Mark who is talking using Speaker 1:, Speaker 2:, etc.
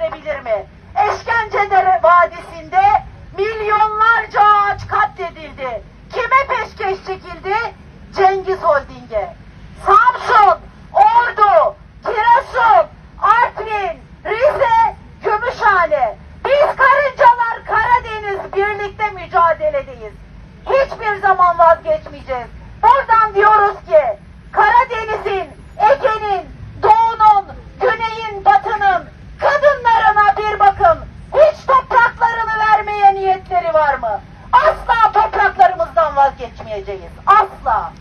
Speaker 1: getirebilir mi? Eşkence Vadisi'nde milyonlarca ağaç katledildi. Kime peşkeş çekildi? Cengiz Holding'e. Samsun, Ordu, Giresun, Artvin, Rize, Gümüşhane. Biz karıncalar Karadeniz birlikte mücadeledeyiz. Hiçbir zaman vazgeçmeyeceğiz. Asla topraklarımızdan vazgeçmeyeceğiz. Asla.